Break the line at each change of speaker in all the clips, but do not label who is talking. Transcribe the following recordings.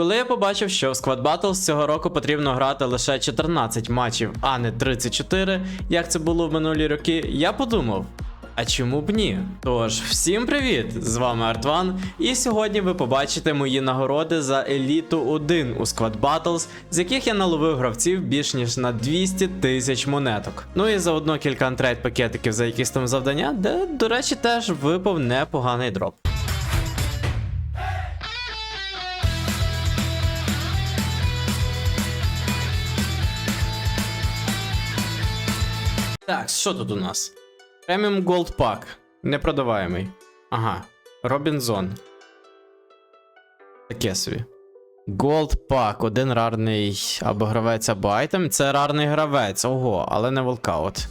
Коли я побачив, що в Squad Battles цього року потрібно грати лише 14 матчів, а не 34, як це було в минулі роки, я подумав. А чому б ні? Тож, всім привіт! З вами Артван, і сьогодні ви побачите мої нагороди за еліту 1 у Squad Battles, з яких я наловив гравців більш ніж на 200 тисяч монеток. Ну і заодно кілька антрейд пакетиків за якісь там завдання, де, до речі, теж випав непоганий дроп. Так, що тут у нас? Преміум Gold Pack. Непродаваємий. Ага. Робінзон. Таке собі. Gold Pack, один рарний або гравець, або айтем. Це рарний гравець, ого, але не волкаут.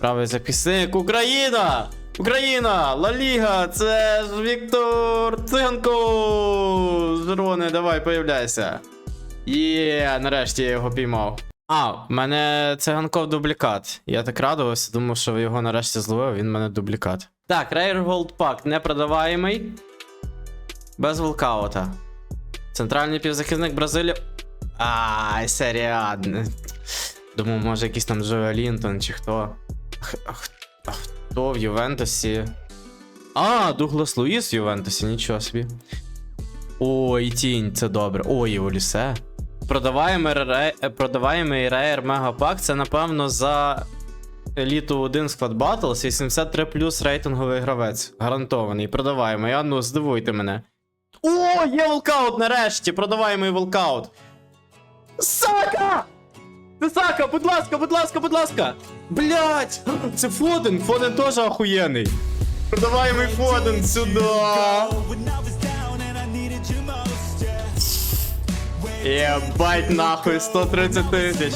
Правий записник Україна! Україна! Ла Ліга! Це ж Віктор Циганко! Жироне, давай, появляйся. Є, нарешті я його піймав. А, в мене циганков дублікат. Я так радувався, думав, що його нарешті зловив, він в мене дублікат. Так, Rare Gold Pack непродаваємий. Без волкаута. Центральний півзахисник Бразилії. Ай, серія. Думав, може якийсь там Джо Лінтон чи хто. А х- хто в Ювентусі? А, Дуглас Луїс в Ювентусі, нічого собі. Ой, тінь, це добре. Ой, Олісе. Продаваємий, ре... е, продаваємий Rare Mega Pack це, напевно, за еліту 1 Squad Battles 83 плюс рейтинговий гравець. Гарантований. Продаваємий. А ну, здивуйте мене. О, є волкаут нарешті! Продаваємий волкаут. Сака! Сака, будь ласка, будь ласка, будь ласка! Блять! Це Фоден! Фоден теж охуєнний! Продаваємий Фоден сюди! Єбать нахуй, 130 тисяч.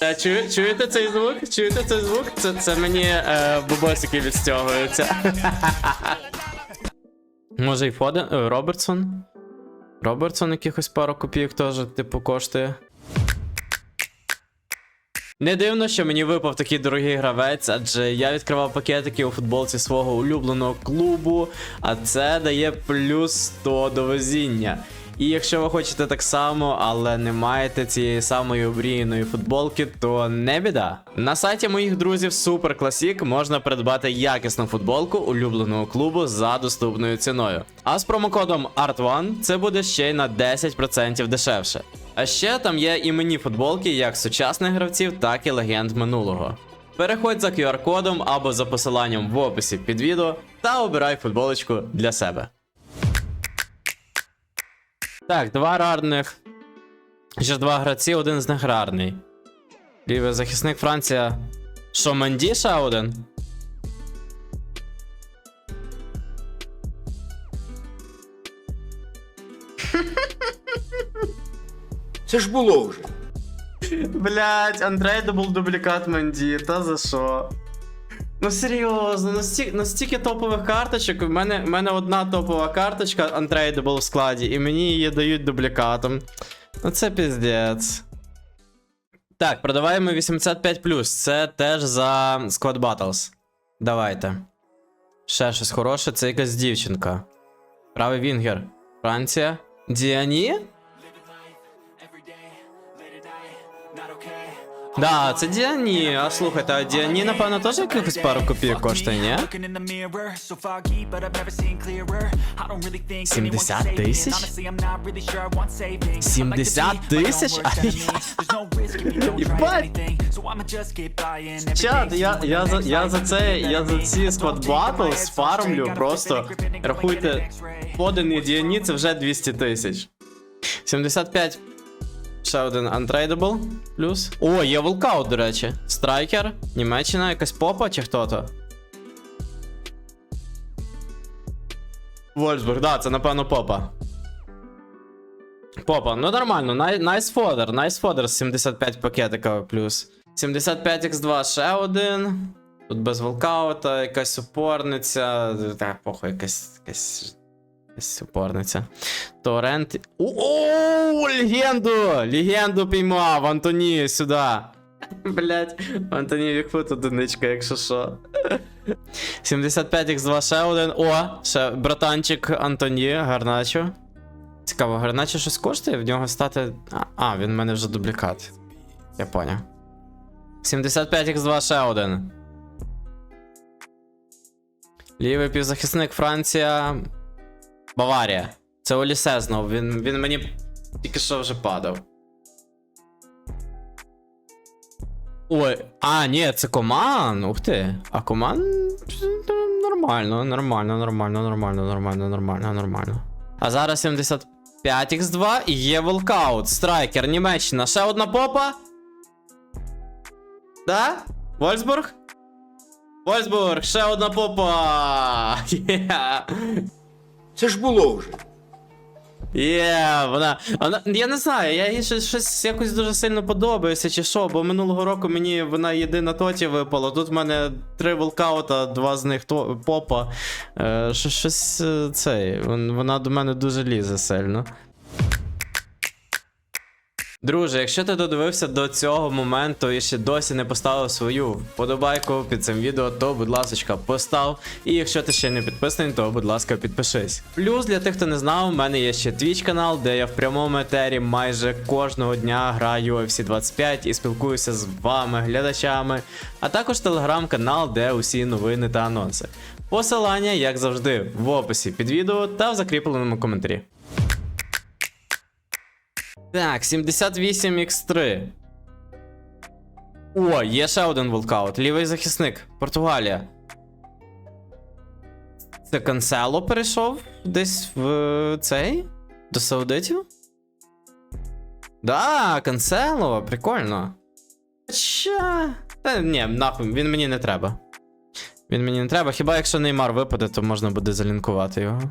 Та чу, чуєте цей звук? Чуєте цей звук? Це, це мені е, бубосики відстягуються. Може і Фоден. е, Робертсон? Робертсон якихось пару копійок теж, типу, коштує. Не дивно, що мені випав такий дорогий гравець, адже я відкривав пакетики у футболці свого улюбленого клубу, а це дає плюс 100 до везіння. І якщо ви хочете так само, але не маєте цієї самої обріяної футболки, то не біда. На сайті моїх друзів Super Classic можна придбати якісну футболку улюбленого клубу за доступною ціною. А з промокодом ART1 це буде ще й на 10% дешевше. А ще там є іменні футболки як сучасних гравців, так і легенд минулого. Переходь за QR-кодом або за посиланням в описі під відео та обирай футболочку для себе. Так, два рарних. Ще два гравці, один з них рарний. Лівий захисник Франція. Що, Менді ще один?
Це ж було вже.
Блять, Untradeable дублікат Менді, та за що? Ну серйозно, настільки, настільки топових карточок. У мене, в мене одна топова карточка Untradeable в складі, і мені її дають дублікатом. Ну це піздець. Так, продаваємо 85 Це теж за Squad Battles. Давайте. Ще щось хороше, це якась дівчинка. Правий Вінгер. Франція. Діані? Да, це Діані. А слухайте, а Діані, напевно, теж якихось пару копійок коштує, ні? 70 тисяч? 70 тисяч? Єбать! Чат, я, я, за, я за це, я за ці Squad Battles фармлю просто. Рахуйте, поданий Діані це вже 200 тисяч. 75 Ще один Untradeable плюс. О, є волкаут, до речі. Страйкер, Німеччина, якась попа чи хто то? Вольсбург, да, це напевно попа. Попа, ну нормально, най- найс фодер, найс фодер з 75 пакетика плюс. 75x2 ще один. Тут без волкаута, якась опорниця. Та, похуй, якась. якась Якась опорниця. Торрент. О, легенду! Легенду піймав, Антоні, сюди. Блять, Антоні Вікфут одиничка, якщо що. 75x2 ще один. О, ще братанчик Антоні, Гарначо. Цікаво, Гарначо щось коштує? В нього стати. А, А, він в мене вже дублікат. Я поняв. 75x2 ще один. Лівий півзахисник Франція. Баварія. Це Олісе знов. Він, він мені тільки що вже падав. Ой, а, ні, це коман. Ух ти. А коман. Нормально, нормально, нормально, нормально, нормально, нормально, нормально. А зараз 75x2 і є волкаут. Страйкер, Німеччина. Ще одна попа. Да? Вольсбург? Вольсбург, ще одна попа. Є.
Це ж було вже.
Є, вона, вона. Я не знаю, я їй щось, щось якось дуже сильно подобаюся, чи що, бо минулого року мені вона єдина тоті випала. Тут в мене три волкаута, два з них то, попа. Е, що- щось це. цей. Вона до мене дуже лізе сильно. Друже, якщо ти додивився до цього моменту і ще досі не поставив свою вподобайку під цим відео, то будь ласка, постав. І якщо ти ще не підписаний, то будь ласка, підпишись. Плюс для тих, хто не знав, у мене є ще Twitch канал, де я в прямому етері майже кожного дня граю UFC 25 і спілкуюся з вами, глядачами, а також телеграм-канал, де усі новини та анонси. Посилання, як завжди, в описі під відео та в закріпленому коментарі. Так, 78x3. О, є ще один волкаут. Лівий захисник. Португалія. Це Кансело перейшов десь в цей? До Саудитів? Да, Кансело, прикольно. Хоча. Та ні, нахуй, він мені не треба. Він мені не треба. Хіба якщо Неймар випаде, то можна буде залінкувати його.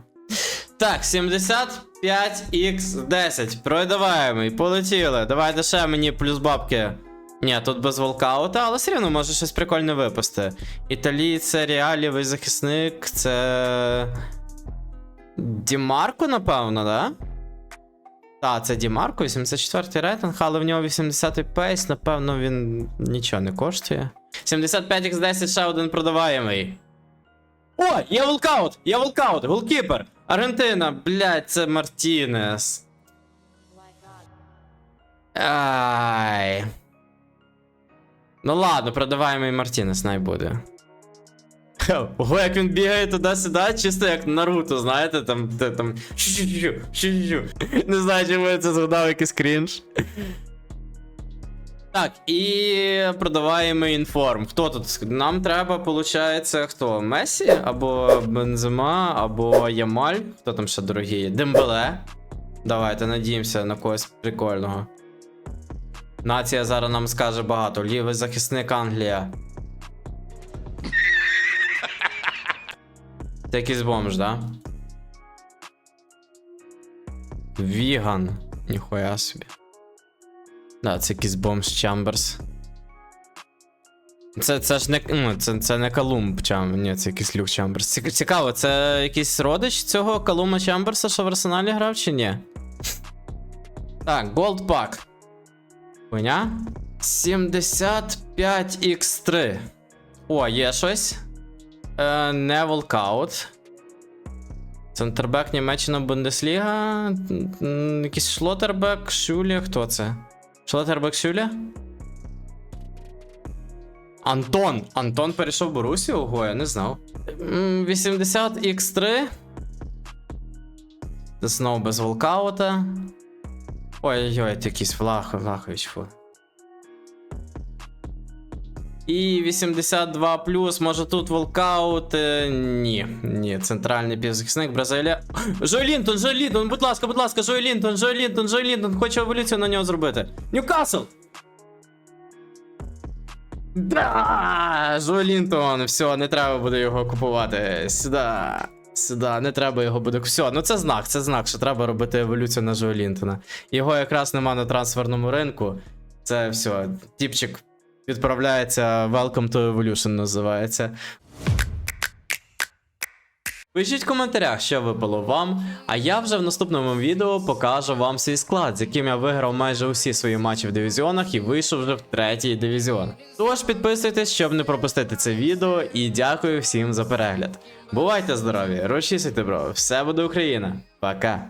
Так, 75x10. Продаваємо і полетіли. Давайте ще мені плюс бабки. Ні, тут без волкаута, але все рівно може щось прикольне випасти. Італії це реалівий захисник, це. Дімарко, напевно, да? Так, це Дімарко, 84 рейтинг, але в нього 80-й пейс, напевно, він нічого не коштує. 75x10 ще один продаваємий. О, є волкаут! Є волкаут! Голкіпер! Аргентина, блядь, це Мартінес. Ай. Ну ладно, продаваємо і Мартінес най буде. Ого, як він бігає туди-сюди, чисто як Наруто, знаєте, там, там. Не знаю, чому я це згадав якийсь крінж. Так, і продаваємо інформ. Хто тут? Нам треба, виходить, хто? Месі, або Бензема, або Ямаль. Хто там ще дорогі? Дембеле. Давайте надіємося на когось прикольного. Нація зараз нам скаже багато. Лівий захисник Англія. Це якийсь бомж, да? Віган. Ніхуя собі. Да, це якийсь бомж Чамберс. Це, це ж не. Ну, це, це не Калум Чамберс. Ні, це якийсь Люк Чамберс. Цікаво, це якийсь родич цього Калума Чамберса, що в арсеналі грав, чи ні? Так, Gold Pack. Хуйня. 75x3. О, є щось. Е, не волкаут. Центрбек Німеччина Бундесліга. Якийсь Шлотербек, Шулі. Хто це? Шлотербек Шулі? Антон. Антон перейшов Борусі? Ого, я не знав. 80x3. Це знову без волкаута. Ой-ой, це якийсь Влах, Влахович, фу. І 82 може тут волкаут. е, Ні, ні, центральний півзахисник Бразилія. Жой Лінтон, Лінтон, будь ласка, будь ласка, Жой Лінтон, Жой Лінтон, Жой Лінтон, хочу еволюцію на нього зробити. Ньюкасл! Да, Жой Лінтон, все, не треба буде його купувати. Сюди. Сюди, не треба його буде. Все, ну це знак, це знак, що треба робити еволюцію на Жо Лінтона. Його якраз нема на трансферному ринку. Це все, тіпчик відправляється Welcome to Evolution називається. Пишіть в коментарях, що випало вам, а я вже в наступному відео покажу вам свій склад, з яким я виграв майже усі свої матчі в дивізіонах і вийшов вже в третій дивізіон. Тож підписуйтесь, щоб не пропустити це відео, і дякую всім за перегляд. Бувайте здорові, розчісуйте, бро, все буде Україна. Пока.